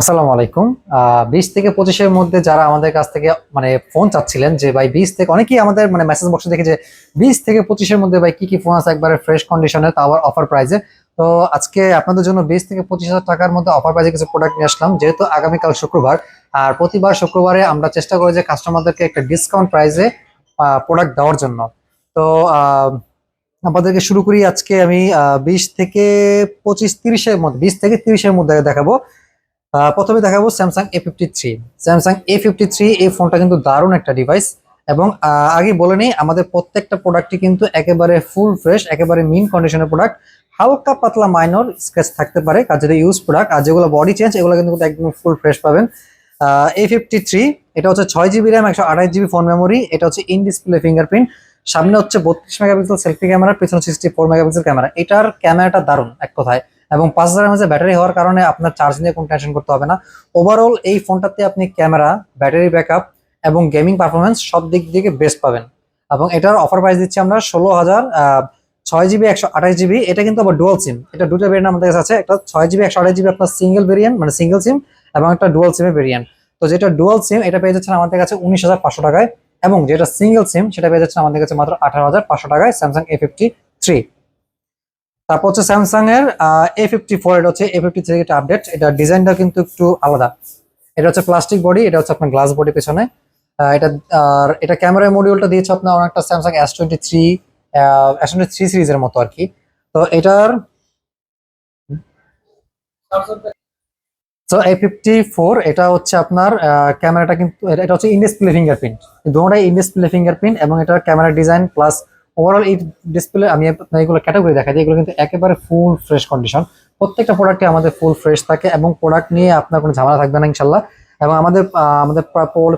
আসসালামু আলাইকুম। বিশ থেকে পঁচিশের মধ্যে যারা আমাদের কাছ থেকে মানে ফোন চাচ্ছিলেন যে, ভাই, বিশ থেকে অনেকেই আমাদের মানে মেসেজ বক্সে দেখে যে, বিশ থেকে পঁচিশের মধ্যে, ভাই, কি কি ফোন আছে একবারে ফ্রেশ কন্ডিশনে তা আবার অফার প্রাইজে তো আজকে আপনাদের জন্য বিশ থেকে পঁচিশ হাজার টাকার মধ্যে অফার প্রাইসে কিছু প্রোডাক্ট নিয়ে আসলাম। যেহেতু আগামীকাল শুক্রবার, আর প্রতিবার শুক্রবারে আমরা চেষ্টা করি যে কাস্টমারদেরকে একটা ডিসকাউন্ট প্রাইসে প্রোডাক্ট দেওয়ার জন্য। তো আপনাদেরকে শুরু করি আজকে আমি বিশ থেকে পঁচিশ তিরিশের মধ্যে, বিশ থেকে তিরিশের মধ্যে দেখাবো। প্রথমে দেখাবো Samsung A fifty three Samsung A fifty three এই ফোনটা কিন্তু দারুণ একটা ডিভাইস এবং আগে বলে নিই, আমাদের প্রত্যেকটা প্রোডাক্টই কিন্তু একেবারে ফুল ফ্রেশ একেবারে মিন কন্ডিশনের প্রোডাক্ট হালকা পাতলা মাইনর স্ক্র্যাচ থাকতে পারে কাজ যেটা ইউজ প্রোডাক্ট আর যেগুলো বডি চেঞ্জ এগুলো কিন্তু একদম ফুল ফ্রেশ পাবেন। এ ফিফটি থ্রি এটা হচ্ছে ছয় জিবি র্যাম একশো আঠাশ জিবি ফোন মেমোরি এটা হচ্ছে ইন ডিসপ্লে ফিঙ্গারপ্রিন্ট সামনে হচ্ছে বত্রিশ মেগাপিক্সেল সেলফি ক্যামেরা পিছনে সিক্সটি ফোর মেগাপিক্সেল ক্যামেরা এটার ক্যামেরাটা দারুণ, এক কথায়। এবং পাঁচ হাজার এমএচের ব্যাটারি হওয়ার কারণে আপনার চার্জ নিয়ে কোনো টেনশন করতে হবে না। ওভারঅল এই ফোনটাতে আপনি ক্যামেরা ব্যাটারি ব্যাকআপ এবং গেমিং পারফরমেন্স সব দিক থেকে বেস্ট পাবেন। এবং এটার অফার প্রাইস দিচ্ছি আমরা ষোলো হাজার ছয় জিবি একশো আঠাশ জিবি এটা কিন্তু আবার ডুয়াল সিম এটা দুটো ভেরিয়েন্ট আমাদের কাছে আছে। একটা ছয় জিবি একশো আঠাশ জিবি আপনার সিঙ্গেল ভেরিয়েন্ট মানে সিঙ্গেল সিম এবং একটা ডুয়াল সিমের ভেরিয়েন্ট তো যেটা ডুয়াল সিম এটা পেয়ে যাচ্ছেন আমাদের কাছে উনিশ হাজার পাঁচশো টাকায়। এবং যেটা সিঙ্গেল সিম সেটা পেয়ে যাচ্ছেন আমাদের কাছে মাত্র আঠারো হাজার পাঁচশো টাকায় স্যামসাং এ ফিফটি থ্রি তারপর হচ্ছে স্যামসাং এর এ ফিফটি ফোর এটা হচ্ছে এ ফিফটি থ্রি এটা আপডেট এটা ডিজাইনটা কিন্তু একটু আলাদা। এটা হচ্ছে প্লাস্টিক বডি এটা হচ্ছে আপনার গ্লাস বডি পেছনে। এটা, আর এটা ক্যামেরা মডিউলটা দিয়েছে আপনার অনেকটা Samsung S twenty three S twenty three সিরিজের মতো আর কি। তো এটার, তো এ ফিফটি ফোর এটা হচ্ছে আপনার ক্যামেরাটা কিন্তু, এটা- হচ্ছে ইনডিসপ্লে ফিঙ্গারপ্রিন্ট দুটোটাই ইনডিসপ্লে ফিঙ্গারপ্রিন্ট এবং এটার ক্যামেরা ডিজাইন প্লাস ওভারঅল এই ডিসপ্লে আমি আপনার এগুলো ক্যাটাগরি দেখা যায় এগুলো কিন্তু একেবারে ফুল ফ্রেশ কন্ডিশন প্রত্যেকটা প্রোডাক্টে আমাদের ফুল ফ্রেশ থাকে এবং প্রোডাক্ট নিয়ে আপনার কোনো ঝামেলা থাকবে না, ইনশাল্লাহ। এবং আমাদের আমাদের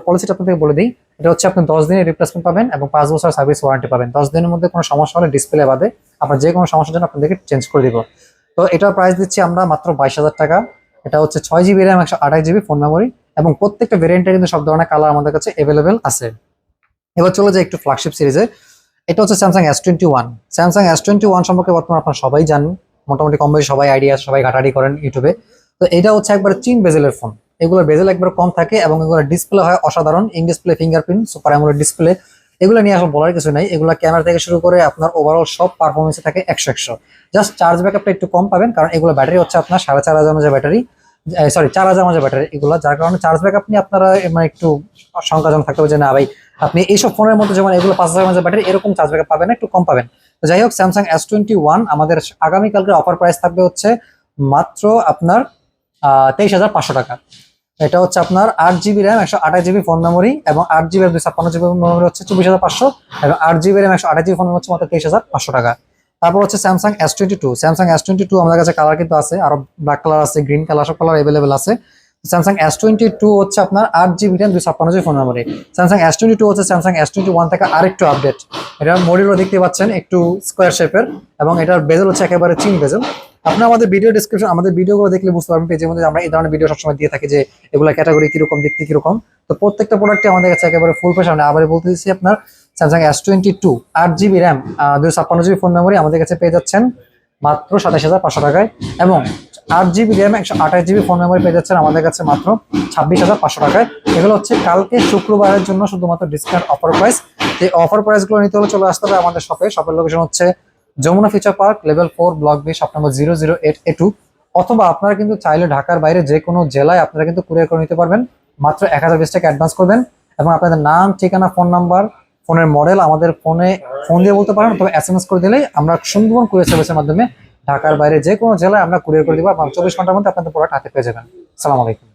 পলিসিটা আপনাদেরকে বলে দিই, এটা হচ্ছে আপনি দশ দিনের রিপ্লেসমেন্ট পাবেন এবং পাঁচ বছর সার্ভিস ওয়ারেন্টি পাবেন। দশ দিনের মধ্যে কোনো সমস্যা হলে ডিসপ্লে বাদে আপনার যে কোনো সমস্যার জন্য আপনাদেরকে চেঞ্জ করে দিব। তো এটার প্রাইস দিচ্ছি আমরা মাত্র বাইশ হাজার টাকা। এটা হচ্ছে ছয় জিবি র্যাম একশো আঠাশ জিবি ফোন মেমোরি এবং প্রত্যেকটা ভেরিয়েন্টে কিন্তু সব ধরনের কালার আমাদের কাছে অ্যাভেলেবেল আছে। এবার চলে যাই একটু ফ্ল্যাগশিপ সিরিজে এটা হচ্ছে Samsung S twenty one Samsung S twenty one সম্পর্কে বর্তমানে আপনারা সবাই জানেন। মোটামুটি কম বেশি সবাই আইডিয়া সবাই ঘাটাঘাটি করেন ইউটিউবে তো এটা হচ্ছে একবার চিন বেজেলের ফোন এগুলোর বেজেল একবার কম থাকে এবং এগুলো ডিসপ্লে হয় অসাধারণ। In display fingerprint super AMOLED display এগুলো নিয়ে আসলে বলার কিছু নাই। এগুলো ক্যামেরা থেকে শুরু করে আপনার ওভারঅল সব পারফরমেন্সে থাকে একশো একশো। জাস্ট চার্জ ব্যাকআপটা একটু কম পাবেন কারণ এগুলো ব্যাটারি হচ্ছে আপনার সাড়ে চার হাজার মধ্যে ব্যাটারি সরি চার হাজার মাঝে ব্যাটারি এগুলো, যার কারণে চার্জ ব্যাকআপ আপনি আপনারা মানে একটু শঙ্কাজনক থাকতে হবে যে না ভাই, আপনি এইসব ফোনের মধ্যে যেমন এগুলো পাঁচ হাজার মধ্যে ব্যাটারি এরকম চার্জ ব্যাকআপ পাবেন একটু কম পাবেন। তো যাই হোক স্যামসাং এস টোয়েন্টি ওয়ান আমাদের আগামীকালকে অফার প্রাইস থাকবে হচ্ছে মাত্র আপনার তেইশ হাজার পাঁচশো টাকা। এটা হচ্ছে আপনার আট জিবি র্যাম একশো আঠাশ জিবি ফোন মেমোরি এবং আট জিবি দুই ছাপ্পান্ন জিবি মেমোরি হচ্ছে চব্বিশ হাজার পাঁচশো, এবং আট জিবি র্যাম একশো আঠাশ জিবি ফোন হচ্ছে মাত্র তেইশ হাজার পাঁচশো টাকা। তারপর হচ্ছে Samsung S twenty two Samsung S twenty two আমাদের কাছে কালার কিন্তু আছে, আরও ব্ল্যাক কালার আছে গ্রিন কালার সব কালার অ্যাভেলেবেল আছে। স্যামসাং এস টোয়েন্টি টু হচ্ছে আপনার আট জিবি র্যাম দুই ছাপ্পান্ন GB phone memory Samsung S twenty two হচ্ছে স্যামসাং এস টোয়েন্টি ওয়ান থেকে আরেকটু আপডেট এটার মডিউলও দেখতে পাচ্ছেন, একটু স্কোয়ার শেপের এবং এটার বেজেল হচ্ছে একেবারে চিন বেজেল আপনার আমাদের ভিডিও ডিসক্রিপশন আমাদের ভিডিওগুলো দেখলে বুঝতে পারবেন পেজের মধ্যে আমরা এই ধরনের ভিডিও সবসময় দিয়ে থাকি যে এগুলো ক্যাটাগরি কীরকম দেখতে কীরকম। তো প্রত্যেকটা প্রোডাক্টে আমাদের কাছে একেবারে ফুল আমরা আবার বলতে দিচ্ছি আপনার স্যামসাং এস টোয়েন্টি টু আট জিবি র্যাম দুই ছাপ্পান্ন জিবি ফোন মেমোরি আমাদের কাছে পেয়ে যাচ্ছেন মাত্র সাতাশ হাজার পাঁচশো টাকায়। এবং আট জিবি র্যাম একশো আঠাশ জিবি ফোন মেমোরি পেয়ে যাচ্ছেন আমাদের কাছে মাত্র ছাব্বিশ হাজার পাঁচশো টাকায়। এগুলো হচ্ছে কালকে শুক্রবারের জন্য শুধুমাত্র ডিসকাউন্ট অফার প্রাইস এই অফার প্রাইসগুলো নিতে হলে চলে আসতে হবে আমাদের শপে শপের লোকেশন হচ্ছে Jamuna Future Park level four block B shop number zero zero eight A two অথবা আপনারা কিন্তু চাইলে ঢাকার বাইরে যে কোনো জেলায় আপনারা কিন্তু কুরিয়ার করে নিতে পারবেন। মাত্র এক হাজার বিশ টাকা অ্যাডভান্স করবেন। এবং আপনাদের নাম, ঠিকানা ফোন নাম্বার ফোনের মডেল আমাদের ফোনে, ফোন দিয়ে বলতে পারেন তবে এস এম এস করে দিলেই আমরা সুন্দরবন কুরিয়ার সার্ভিসের মাধ্যমে ঢাকার বাইরে যে কোনো জেলায় আমরা কুরিয়ার করে দিব। আপনার চব্বিশ ঘণ্টার মধ্যে আপনাদের প্রোডাক্ট হাতে পেয়ে যাবেন। সালাম আলাইকুম।